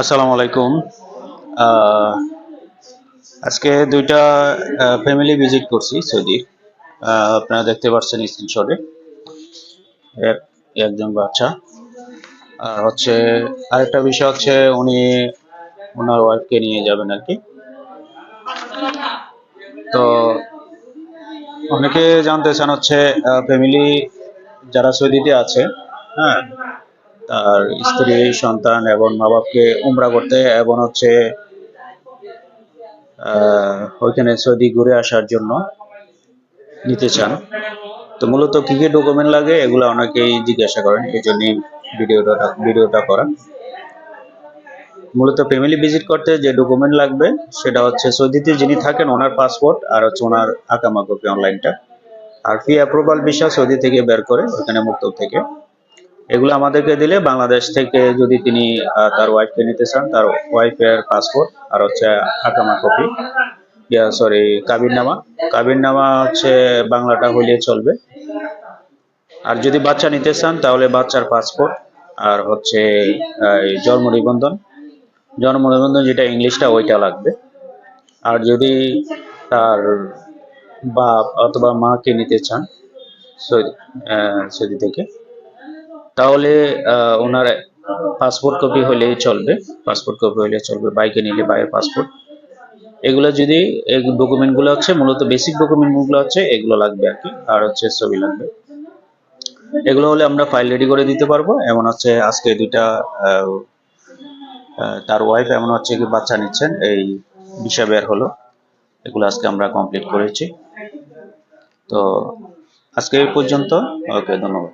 আসসালামু আলাইকুম। আজকে দুইটা ফ্যামিলি ভিজিট করছি সৌদি। আপনারা দেখতে পাচ্ছেন স্ক্রিনশটে এক, একজন বাচ্চা। আর হচ্ছে, আরেকটা বিষয় হচ্ছে, উনি ওনার ওয়াইফকে নিয়ে যাবেন আর কি। তো অনেকে জানতে চান হচ্ছে ফ্যামিলি যারা সৌদিতে আছে হ্যাঁ তার স্ত্রী, সন্তান এবং মা বাপকে উমরা করতে এবং হচ্ছে ওইখানে সৌদি ঘুরে আসার জন্য নিতে চান। তো মূলত কি কি ডকুমেন্ট লাগে এগুলো অনেকেই জিজ্ঞাসা করেন এই জন্যই ভিডিওটা ভিডিওটা করা। মূলত ফ্যামিলি ভিজিট করতে যে ডকুমেন্ট লাগবে, সেটা হচ্ছে সৌদিতে যিনি থাকেন ওনার পাসপোর্ট আর হচ্ছে ওনার আকামা কপি অনলাইনটা আর ফি অ্যাপ্রুভাল ভিসা সৌদি থেকে বের করে ওখানে মুক্ত থেকে। এগুলো আমাদেরকে দিলে বাংলাদেশ থেকে যদি তিনি তার ওয়াইফকে নিতে চান, তার ওয়াইফের পাসপোর্ট আর হচ্ছে আকামা কপি ইয়া সরি কাবিরনামা। কাবিরনামা হচ্ছে বাংলাটা হইলে চলবে। আর যদি বাচ্চা নিতে চান, তাহলে বাচ্চার পাসপোর্ট আর হচ্ছে জন্ম নিবন্ধন। জন্ম নিবন্ধন যেটা ইংলিশটা, ওইটা লাগবে। আর যদি তার বাপ অথবা মাকে নিতে চান সৌদি থেকে তাহলে ওনার পাসপোর্ট কপি হলেই চলবে। পাসপোর্ট কপি হলে চলবে, বাইকে নিলে বাইরের পাসপোর্ট এগুলো যদি, এই ডকুমেন্টগুলো হচ্ছে মূলত বেসিক ডকুমেন্টগুলো হচ্ছে এগুলো লাগবে আর কি, আর হচ্ছে ছবি লাগবে। এগুলো হলে আমরা ফাইল রেডি করে দিতে পারব। এমন হচ্ছে আজকে দুইটা তার ওয়াইফ এমন হচ্ছে কি বাচ্চা নিচ্ছেন, এই বিষয় বের হলো। এগুলো আজকে আমরা কমপ্লিট করেছি। তো আজকে এই পর্যন্ত, ওকে, ধন্যবাদ।